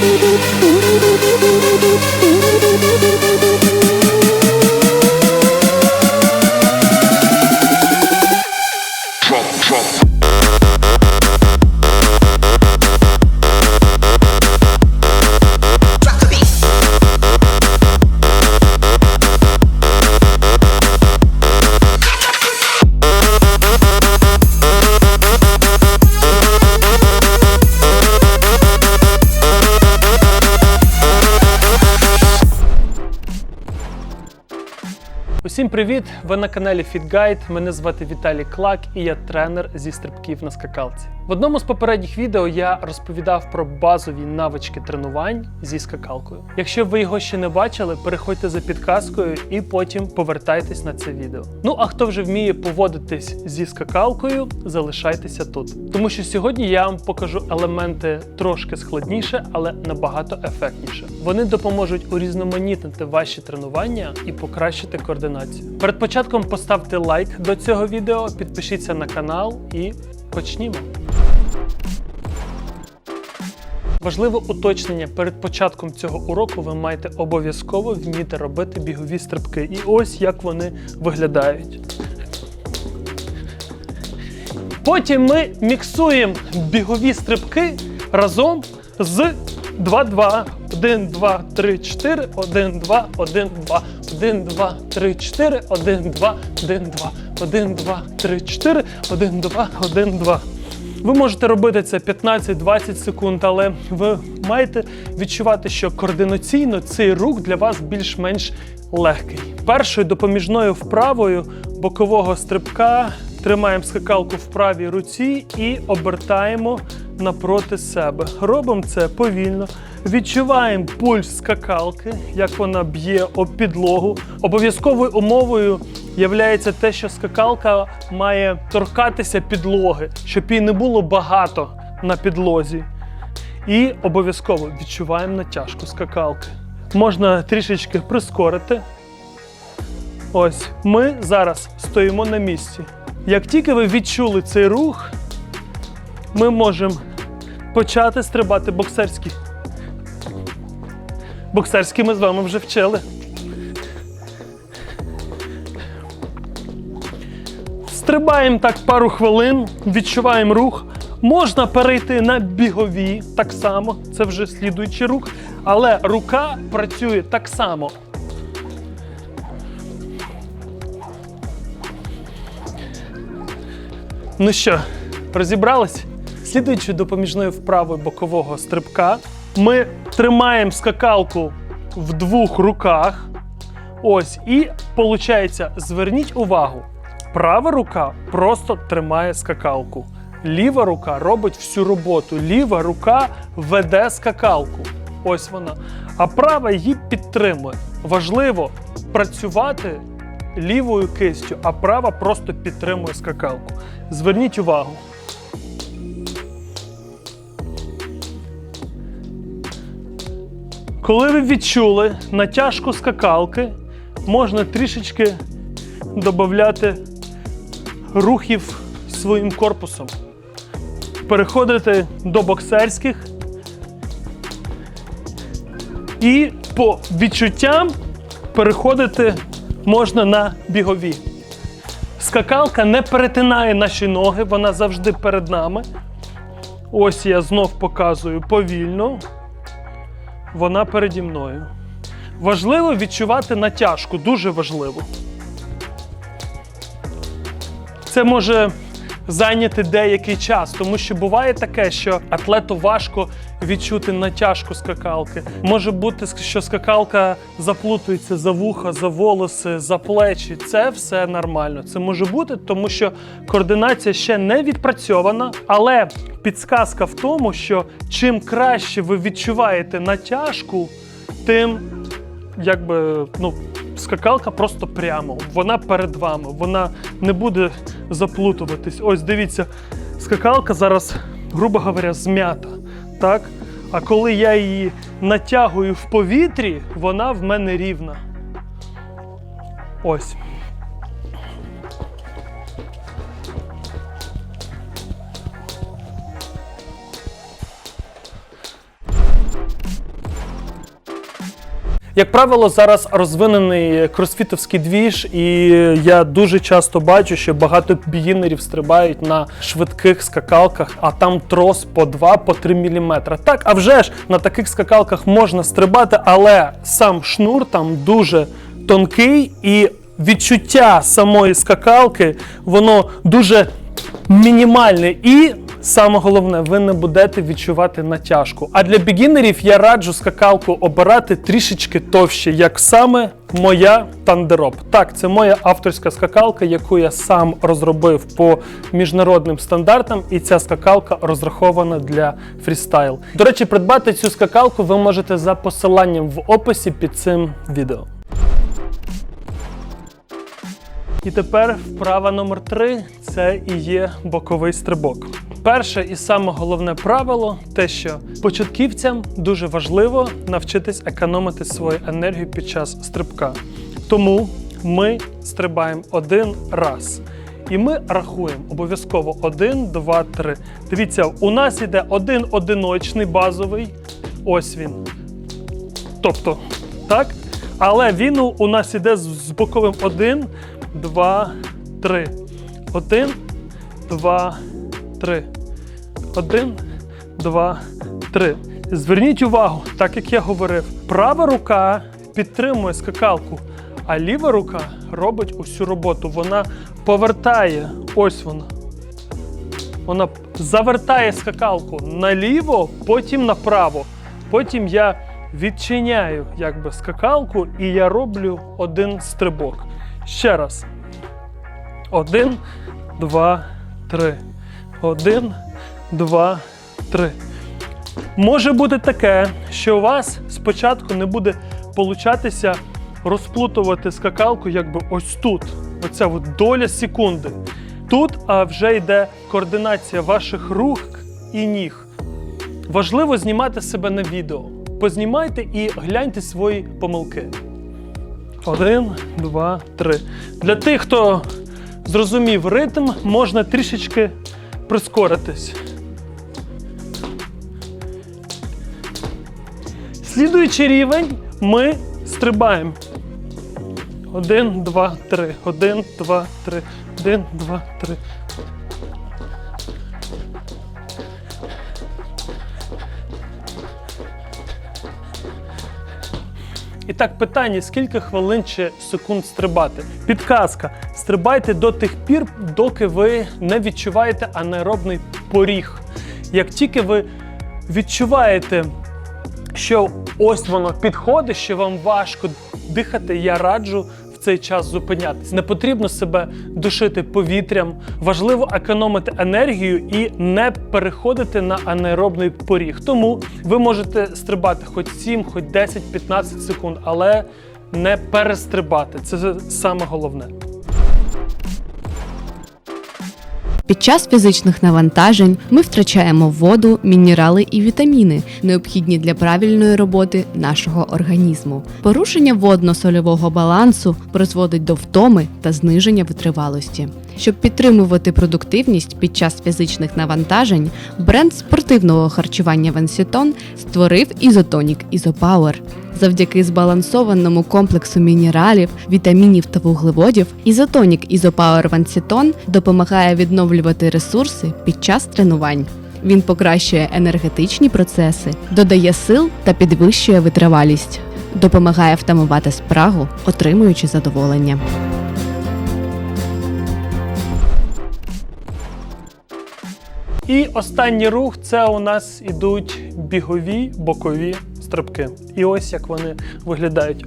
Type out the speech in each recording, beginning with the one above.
Ooh, ooh, ooh, ooh. Усім привіт! Ви на каналі FitGuide. Мене звати Віталій Клак і я тренер зі стрибків на скакалці. В одному з попередніх відео я розповідав про базові навички тренувань зі скакалкою. Якщо ви його ще не бачили, переходьте за підказкою і потім повертайтесь на це відео. Ну а хто вже вміє поводитись зі скакалкою, залишайтеся тут. Тому що сьогодні я вам покажу елементи трошки складніше, але набагато ефектніше. Вони допоможуть урізноманітнити ваші тренування і покращити координацію. Перед початком поставте лайк до цього відео, підпишіться на канал і почнімо. Важливе уточнення перед початком цього уроку ви маєте обов'язково вміти робити бігові стрибки. І ось як вони виглядають. Потім ми міксуємо бігові стрибки разом з 2-2. 1, 2, 3, 4, 1, 2, 1, 2, 1, 2, 3, 4, 1, 2, 1, 2, 1, 2, 3, 4, 1, 2, 1, 2. Ви можете робити це 15-20 секунд, але ви маєте відчувати, що координаційно цей рух для вас більш-менш легкий. Першою допоміжною вправою бокового стрибка тримаємо скакалку в правій руці і обертаємо напроти себе. Робимо це повільно. Відчуваємо пульс скакалки, як вона б'є об підлогу. Обов'язковою умовою є те, що скакалка має торкатися підлоги, щоб її не було багато на підлозі. І обов'язково відчуваємо натяжку скакалки. Можна трішечки прискорити. Ось ми зараз стоїмо на місці. Як тільки ви відчули цей рух, ми можемо почати стрибати боксерські. Боксерські ми з вами вже вчили. Стрибаємо так пару хвилин, відчуваємо рух. Можна перейти на бігові так само, це вже слідуючий рух, але рука працює так само. Ну що, розібрались? Слідуючи допоміжною вправою бокового стрибка, ми тримаємо скакалку в двох руках. Ось, і виходить, зверніть увагу, права рука просто тримає скакалку. Ліва рука робить всю роботу. Ліва рука веде скакалку. Ось вона. А права її підтримує. Важливо працювати лівою кистю, а права просто підтримує скакалку. Зверніть увагу. Коли ви відчули натяжку скакалки, можна трішечки додати рухів своїм корпусом. Переходити до боксерських і по відчуттям переходити можна на бігові. Скакалка не перетинає наші ноги, вона завжди перед нами. Ось я знов показую повільно. Вона переді мною. Важливо відчувати натяжку, дуже важливо. Це може зайняти деякий час, тому що буває таке, що атлету важко відчути натяжку скакалки. Може бути, що скакалка заплутується за вуха, за волоси, за плечі. Це все нормально. Це може бути, тому що координація ще не відпрацьована, але підсказка в тому, що чим краще ви відчуваєте натяжку, тим якби ну. Скакалка просто прямо, вона перед вами, вона не буде заплутуватись. Ось дивіться, скакалка зараз, грубо говоря, зм'ята. Так? А коли я її натягую в повітрі, вона в мене рівна. Ось. Як правило, зараз розвинений кросфітовський двіж, і я дуже часто бачу, що багато бігінерів стрибають на швидких скакалках, а там трос по 2-3 мм. Так, а вже ж на таких скакалках можна стрибати, але сам шнур там дуже тонкий і відчуття самої скакалки, воно дуже мінімальне і. Саме головне, ви не будете відчувати натяжку. А для бігінерів я раджу скакалку обирати трішечки товще, як саме моя тандероп. Так, це моя авторська скакалка, яку я сам розробив по міжнародним стандартам, і ця скакалка розрахована для фрістайл. До речі, придбати цю скакалку ви можете за посиланням в описі під цим відео. І тепер вправа номер 3 це і є боковий стрибок. Перше і саме головне правило те, що початківцям дуже важливо навчитись економити свою енергію під час стрибка. Тому ми стрибаємо один раз. І ми рахуємо обов'язково 1, 2, 3. Дивіться, у нас іде один одиночний базовий. Ось він. Тобто, так? Але він у- нас іде з, з боковим 1, 2, 3. 1, 2, 3. 1, 2, 3. Зверніть увагу, так як я говорив, права рука підтримує скакалку, а ліва рука робить усю роботу. Вона повертає. Ось вона. Вона завертає скакалку наліво, потім направо. Потім я відчиняю якби скакалку і я роблю один стрибок. Ще раз. Один, два, три. Один, два, три. Може бути таке, що у вас спочатку не буде получатися розплутувати скакалку якби ось тут. Оця от доля секунди. Тут а, вже йде координація ваших рук і ніг. Важливо знімати себе на відео. Познімайте і гляньте свої помилки. Один, два, три. Для тих, хто зрозумів ритм, можна трішечки прискоритись. Слідуючий рівень ми стрибаємо. Один, два, три. Один, два, три. Один, два, три. І так, питання: скільки хвилин чи секунд стрибати? Підказка: стрибайте до тих пір, доки ви не відчуваєте анаеробний поріг. Як тільки ви відчуваєте, що ось воно підходить, що вам важко дихати, я раджу цей час зупинятись. Не потрібно себе душити повітрям. Важливо економити енергію і не переходити на анаеробний поріг. Тому ви можете стрибати хоч 7, хоч 10-15 секунд, але не перестрибати. Це саме головне. Під час фізичних навантажень ми втрачаємо воду, мінерали і вітаміни, необхідні для правильної роботи нашого організму. Порушення водно-сольового балансу призводить до втоми та зниження витривалості. Щоб підтримувати продуктивність під час фізичних навантажень, бренд спортивного харчування Венсітон створив ізотонік Ізопауер. Завдяки збалансованому комплексу мінералів, вітамінів та вуглеводів, ізотонік Ізопауер Вансітон допомагає відновлювати ресурси під час тренувань. Він покращує енергетичні процеси, додає сил та підвищує витривалість, допомагає втамувати спрагу, отримуючи задоволення. І останній рух це у нас ідуть бігові бокові стрибки. І ось як вони виглядають.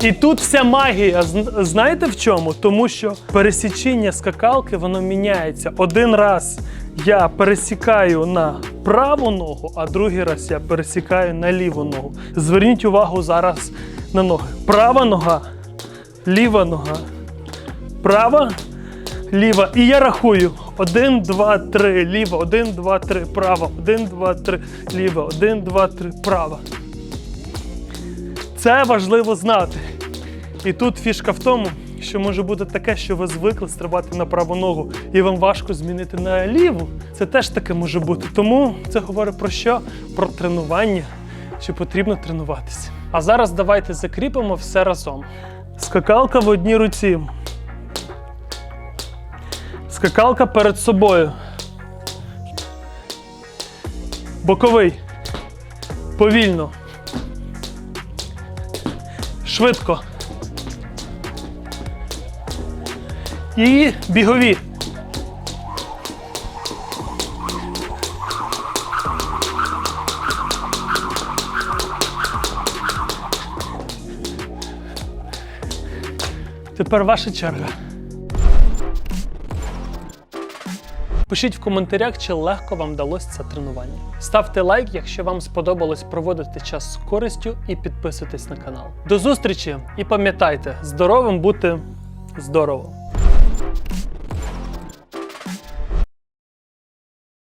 І тут вся магія. Знаєте в чому? Тому що пересічення скакалки воно міняється. Один раз я пересікаю на праву ногу, а другий раз я пересікаю на ліву ногу. Зверніть увагу зараз на ноги. Права нога, ліва нога, права, ліва. І я рахую. Один, два, три, ліва, один, два, три, права, один, два, три, ліва, один, два, три, права. Це важливо знати. І тут фішка в тому, що може бути таке, що ви звикли стрибати на праву ногу, і вам важко змінити на ліву. Це теж таке може бути. Тому це говорить про що? Про тренування, що потрібно тренуватися. А зараз давайте закріпимо все разом. Скакалка в одній руці. Скакалка перед собою. Боковий. Повільно. Швидко. І бігові. Тепер ваша черга. Пишіть в коментарях, чи легко вам вдалося це тренування. Ставте лайк, якщо вам сподобалось проводити час з користю, і підписуйтесь на канал. До зустрічі і пам'ятайте, здоровим бути здорово!